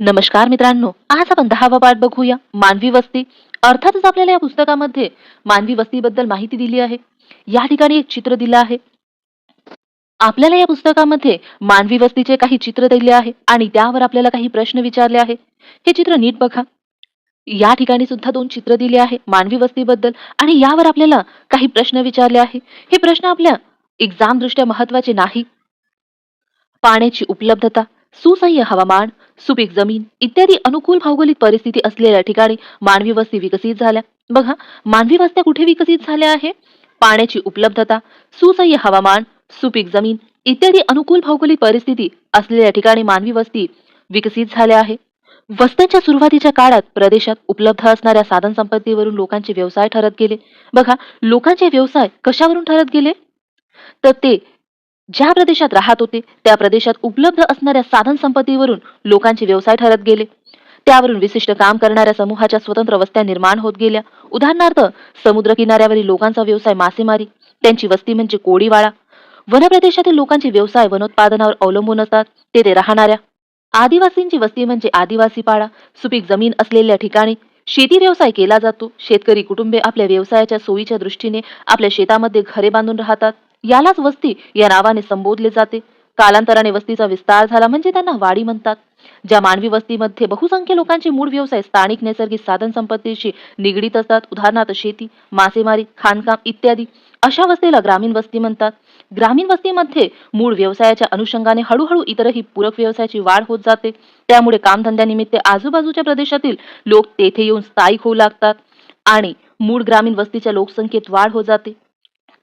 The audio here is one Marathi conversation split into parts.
नमस्कार मित्रांनो आज आपण दहावा पाठ बघूया. मानवी वस्ती. अर्थातच आपल्याला या पुस्तकामध्ये मानवी वस्तीबद्दल माहिती दिली आहे. या ठिकाणी एक चित्र दिलं आहे. आपल्याला या पुस्तकामध्ये मानवी वस्तीचे काही चित्र दिले आहे आणि त्यावर आपल्याला काही प्रश्न विचारले आहे. हे चित्र नीट बघा. या ठिकाणी सुद्धा दोन चित्र दिले आहे मानवी वस्तीबद्दल आणि यावर आपल्याला काही प्रश्न विचारले आहे. हे प्रश्न आपल्या एक्झाम दृष्ट्या महत्त्वाचे नाही. पाण्याची उपलब्धता सुसह्य हवामान सुपीक जमीन इत्यादी अनुकूल भौगोलिक परिस्थिती असलेल्या ठिकाणी मानवी वस्ती विकसित झाल्या. बघा मानवी वस्त्या कुठे विकसित झाल्या आहे? पाण्याची उपलब्धता सुसह्य हवामान सुपीक जमीन इत्यादी अनुकूल भौगोलिक परिस्थिती असलेल्या ठिकाणी मानवी वस्ती विकसित झाल्या आहे. वस्त्यांच्या सुरुवातीच्या काळात प्रदेशात उपलब्ध असणाऱ्या साधन संपत्तीवरून लोकांचे व्यवसाय ठरत गेले. बघा लोकांचे व्यवसाय कशावरून ठरत गेले? तर ते ज्या प्रदेशात राहत होते त्या प्रदेशात उपलब्ध असणाऱ्या साधन संपत्तीवरून लोकांचे व्यवसाय ठरत गेले. त्यावरून विशिष्ट काम करणाऱ्या समूहाच्या स्वतंत्र वस्त्या निर्माण होत गेल्या. उदाहरणार्थ समुद्र किनाऱ्यावरील लोकांचा व्यवसाय मासेमारी त्यांची वस्ती म्हणजे कोडीवाळा वनप्रदेशातील लोकांचे व्यवसाय वनोत्पादनावर अवलंबून असतात तेथे राहणाऱ्या. आदिवासींची वस्ती म्हणजे आदिवासी पाडा. सुपीक जमीन असलेल्या ठिकाणी शेती व्यवसाय केला जातो. शेतकरी कुटुंबे आपल्या व्यवसायाच्या सोयीच्या दृष्टीने आपल्या शेतामध्ये घरे बांधून राहतात. यालाच वस्ती या नावाने संबोधले जाते. कालांतराने वस्तीचा विस्तार झाला म्हणजे त्यांना वाडी म्हणतात. ज्या मानवी वस्तीमध्ये बहुसंख्य लोकांचे मूळ व्यवसाय स्थानिक नैसर्गिक साधन संपत्तीशी निगडीत असतात उदाहरणार्थ शेती मासेमारी खाणकाम इत्यादी अशा वस्तीला ग्रामीण वस्ती म्हणतात. ग्रामीण वस्तीमध्ये मूळ व्यवसायाच्या अनुषंगाने हळूहळू इतरही पूरक व्यवसायाची वाढ होत जाते. त्यामुळे कामधंद्यानिमित्त आजूबाजूच्या प्रदेशातील लोक तेथे येऊन स्थायिक होऊ लागतात आणि मूळ ग्रामीण वस्तीच्या लोकसंख्येत वाढ होत जाते.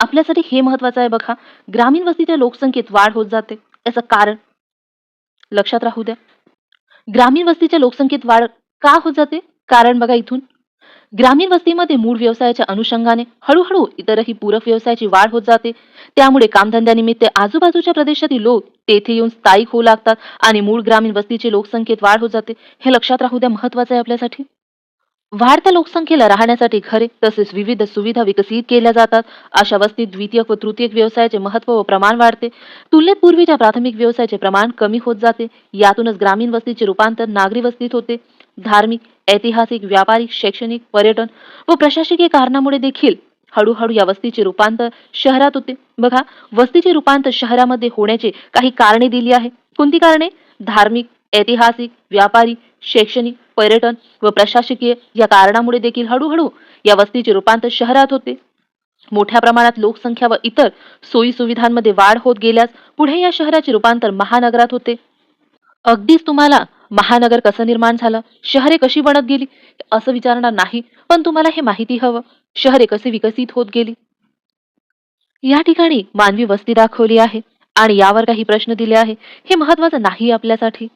आपल्यासाठी हे महत्वाचं आहे बघा. ग्रामीण वस्तीच्या लोकसंख्येत वाढ होत जाते. याचं कारण? लक्षात राहू द्या. ग्रामीण वस्तीच्या लोकसंख्येत वाढ का होत जाते? कारण बघा इथून. ग्रामीण वस्तीमध्ये मूळ व्यवसायाच्या अनुषंगाने हळूहळू इतरही पूरक व्यवसायाची वाढ होत जाते. त्यामुळे कामधंद्यानिमित्त आजूबाजूच्या प्रदेशातील लोक तेथे येऊन स्थायिक होऊ लागतात आणि मूळ ग्रामीण वस्तीची लोकसंख्येत वाढ होत जाते. हे लक्षात राहू द्या महत्वाचं आहे आपल्यासाठी. वाढत्या लोकसंख्येला राहण्यासाठी घरे तसेच विविध सुविधा विकसित केल्या जातात. अशा वस्तीत द्वितीयक व तृतीयक व्यवसायाचे महत्त्व व प्रमाण वाढते. तुलनेत पूर्वीच्या प्राथमिक व्यवसायाचे प्रमाण कमी होत जाते. यातूनच ग्रामीण वस्तीचे रूपांतर नागरी वस्तीत होते. धार्मिक ऐतिहासिक व्यापारिक शैक्षणिक पर्यटन व प्रशासकीय कारणामुळे देखील हळूहळू या वस्तीचे रूपांतर शहरात होते. बघा वस्तीचे रूपांतर शहरामध्ये होण्याचे काही कारणे दिली आहे. कोणती कारणे? धार्मिक ऐतिहासिक व्यापारी शैक्षणिक पर्यटन व प्रशासकीय या कारणामुळे देखील हळूहळू या वस्तीचे रूपांतर शहरात होते. मोठ्या प्रमाणात लोकसंख्या व इतर सोयी सुविधांमध्ये वाढ होत गेल्यास पुढे या शहराचे रूपांतर महानगरात होते. अगदीच तुम्हाला महानगर कसं निर्माण झालं? शहरे कशी बनत गेली? असं विचारणार नाही पण तुम्हाला हे माहिती हवं. शहरे कसे विकसित होत गेली? या ठिकाणी मानवी वस्ती दाखवली आहे आणि यावर काही प्रश्न दिले आहे. हे महत्वाचं नाही आपल्यासाठी.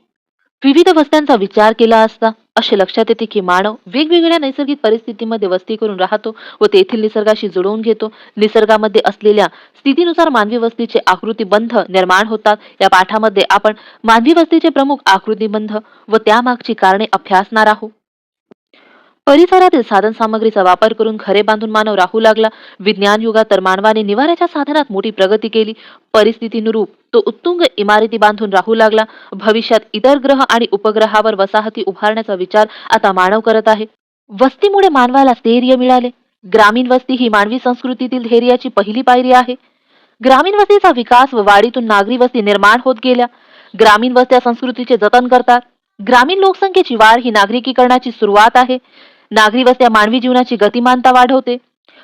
विविध वस्त्यांचा विचार केला असता असे लक्षात येते की मानव वेगवेगळ्या नैसर्गिक परिस्थितीमध्ये वस्ती करून राहतो व तेथील निसर्गाशी जुळवून घेतो. निसर्गामध्ये असलेल्या स्थितीनुसार मानवी वस्तीचे आकृतीबंध निर्माण होतात. या पाठामध्ये आपण मानवी वस्तीचे प्रमुख आकृतीबंध व त्यामागची कारणे अभ्यासणार आहोत. परिसरातील साधन सामग्रीचा वापर करून घरे बांधून मानव राहू लागला. विज्ञान युगात तर मानवाने निवाऱ्याच्या साधनात मोठी प्रगती केली. परिस्थितीनुरूप तो उत्तुंग इमारती बांधून राहू लागला. भविष्यात इतर ग्रह आणि उपग्रहावर वसाहती उभारण्याचा विचार आता मानव करत आहे. वस्तीमुळे मानवाला स्थैर्य मिळाले. ग्रामीण वस्ती ही मानवी संस्कृतीतील धैर्याची पहिली पायरी आहे. ग्रामीण वस्तीचा विकास व वाढीतून नागरी वस्ती निर्माण होत गेल्या. ग्रामीण वस्त्या संस्कृतीचे जतन करतात. ग्रामीण लोकसंख्येची वाढ ही नागरिकीकरणाची सुरुवात आहे. नागरी वस्त्या मानवी जीवनाची गतिमानता वाढवते.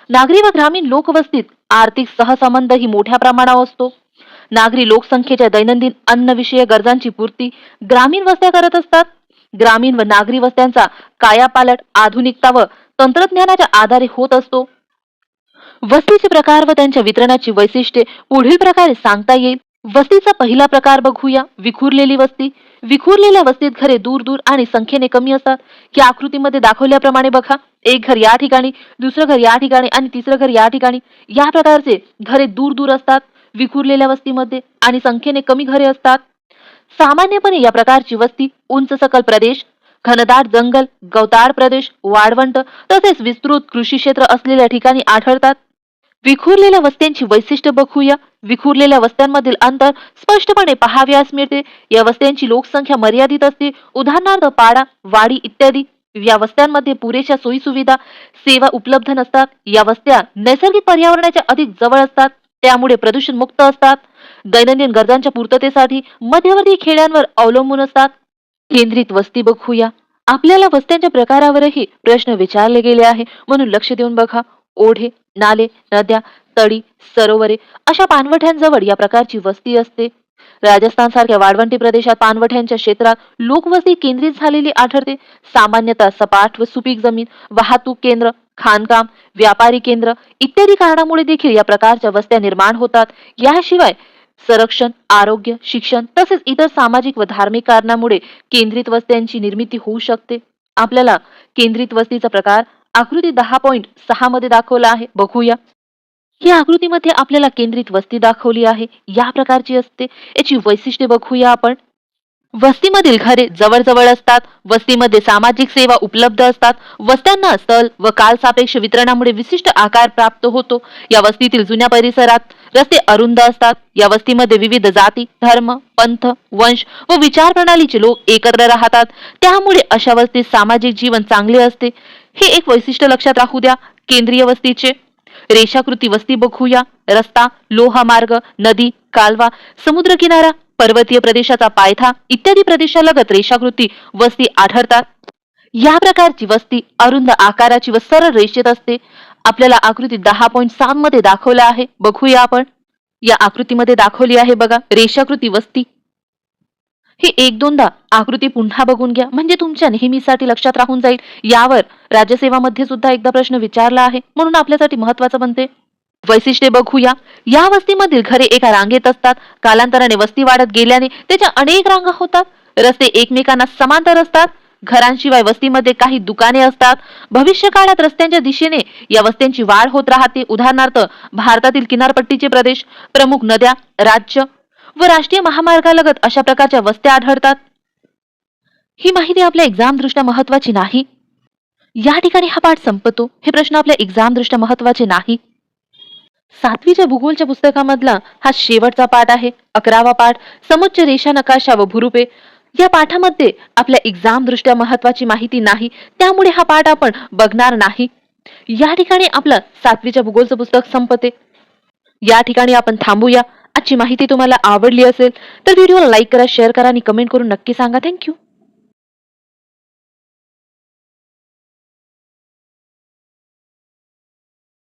नागरी व ग्रामीण लोकवस्तीत आर्थिक सहसंबंध ही मोठ्या प्रमाणावर असतो. नागरी लोकसंख्येच्या दैनंदिन अन्नविषयक गरजांची पूर्ती ग्रामीण वस्त्या करत असतात. ग्रामीण व नागरी वस्त्यांचा कायापालट आधुनिकता व तंत्रज्ञानाच्या आधारे होत असतो. वस्तीचे प्रकार व त्यांच्या वितरणाची वैशिष्ट्ये पुढील प्रकारे सांगता येईल. वस्तीचा पहिला प्रकार बघूया. विखुरलेली वस्ती. विखुरलेल्या वस्तीत घरे दूर दूर आणि संख्येने कमी असतात. या आकृतीमध्ये दाखवल्याप्रमाणे बघा. एक घर या ठिकाणी दुसरं घर या ठिकाणी आणि तिसरं घर या ठिकाणी. या प्रकारचे घरे दूर दूर असतात विखुरलेल्या वस्तीमध्ये आणि संख्येने कमी घरे असतात. सामान्यपणे या प्रकारची वस्ती उंच सकल प्रदेश घनदाट जंगल गवताळ प्रदेश वाळवंट तसेच विस्तृत कृषी क्षेत्र असलेल्या ठिकाणी आढळतात. विखुरलेल्या वस्त्यांची वैशिष्ट्य बघूया. विखुरलेल्या वस्त्यांमधील अंतर स्पष्टपणे पाहाव्यास मिळते. या वस्त्यांची लोकसंख्या मर्यादित असते. उदाहरणार्थ पाडा वाडी इत्यादी. या वस्त्यांमध्ये पुरेशा सोयी सुविधा सेवा उपलब्ध नसतात. या वस्त्या नैसर्गिक पर्यावरणाच्या अधिक जवळ असतात. त्यामुळे प्रदूषण मुक्त असतात. दैनंदिन गरजांच्या पूर्ततेसाठी मध्यवर्ती खेड्यांवर अवलंबून असतात. केंद्रित वस्ती बघूया. आपल्याला वस्त्यांच्या प्रकारावरही प्रश्न विचारले गेले आहे. म्हणून लक्ष देऊन बघा. ओढे नाले नद्या तळी सरोवरे अशा पानवठ्यांजवळ या प्रकारची वस्ती असते. राजस्थान सारख्या वाळवंटी प्रदेशात पाणवठ्यांच्या क्षेत्रात लोकवस्ती केंद्रित झालेली आढळते. सामान्यतः सपाट व सुपीक जमीन वाहतूक केंद्र खाणकाम व्यापारी केंद्र इत्यादी कारणामुळे देखील या प्रकारच्या वस्त्या निर्माण होतात. याशिवाय संरक्षण आरोग्य शिक्षण तसेच इतर सामाजिक व धार्मिक कारणामुळे केंद्रित वस्त्यांची निर्मिती होऊ शकते. आपल्याला केंद्रित वस्तीचा प्रकार आकृती दहा पॉईंट सहा मध्ये दाखवला आहे. बघूया. या आकृतीमध्ये आपल्याला केंद्रित वस्ती दाखवली आहे. या प्रकारची असते. याची वैशिष्ट्ये बघूया आपण. वस्तीमधील घरे जवळजवळ असतात. वस्तीमध्ये सामाजिक सेवा उपलब्ध असतात. वस्त्यांना स्थल व काल सापेक्ष वितरणामुळे विशिष्ट आकार प्राप्त होतो. या वस्तीतील जुन्या परिसरात रस्ते अरुंद असतात. या वस्तीमध्ये विविध जाती धर्म पंथ वंश व विचार प्रणालीचे लोक एकत्र राहतात. त्यामुळे अशा वस्तीत सामाजिक जीवन चांगले असते. हे एक वैशिष्ट्य लक्षात राहू द्या केंद्रीय वस्तीचे. रेषाकृती वस्ती बघूया. रस्ता लोहमार्ग नदी कालवा समुद्र किनारा पर्वतीय प्रदेशाचा पायथा इत्यादी प्रदेशालगत रेषाकृती वस्ती आढळतात. या प्रकारची वस्ती अरुंद आकाराची व सरळ रेषेत असते. आपल्याला आकृती दहा पॉईंट सहा मध्ये दाखवला आहे. बघूया आपण. या आकृतीमध्ये दाखवली आहे बघा रेषाकृती वस्ती. ही एक दोनदा आकृती पुन्हा बघून घ्या. म्हणजे तुमच्या नेहमीसाठी लक्षात राहून जाईल. यावर राज्यसेवामध्ये सुद्धा एकदा प्रश्न विचारला आहे. म्हणून आपल्यासाठी महत्वाचं बनते. वैशिष्ट्ये बघूया. या वस्तीमधील घरे एका रांगेत असतात. कालांतराने वस्ती वाढत गेल्याने त्याच्या अनेक रांगा होतात. रस्ते एकमेकांना समांतर असतात. घरांशिवाय वस्तीमध्ये काही दुकाने असतात. भविष्य काळात रस्त्यांच्या दिशेने या वस्त्यांची वाढ होत राहते. उदाहरणार्थ भारतातील किनारपट्टीचे प्रदेश प्रमुख नद्या राज्य व राष्ट्रीय महामार्गालगत अशा प्रकारच्या वस्त्या आढळतात? ही माहिती आपल्या एक्झाम दृष्ट्या महत्वाची नाही. या ठिकाणी हा पाठ संपतो. हे प्रश्न आपल्या एक्झाम दृष्ट्या महत्त्वाचे नाही. सातवीच्या भूगोलच्या पुस्तकामधला हा शेवटचा पाठ आहे. अकरावा पाठ समुच्च रेषा नकाशा व भूरूपे या पाठामध्ये आपल्या एक्झाम दृष्ट्या महत्वाची माहिती नाही. त्यामुळे हा पाठ आपण बघणार नाही. या ठिकाणी आपलं सातवीच्या भूगोलचं पुस्तक संपते. या ठिकाणी आपण थांबूया. आजची माहिती तुम्हाला आवडली असेल तर व्हिडिओला लाईक करा शेअर करा आणि कमेंट करून नक्की सांगा. थँक्यू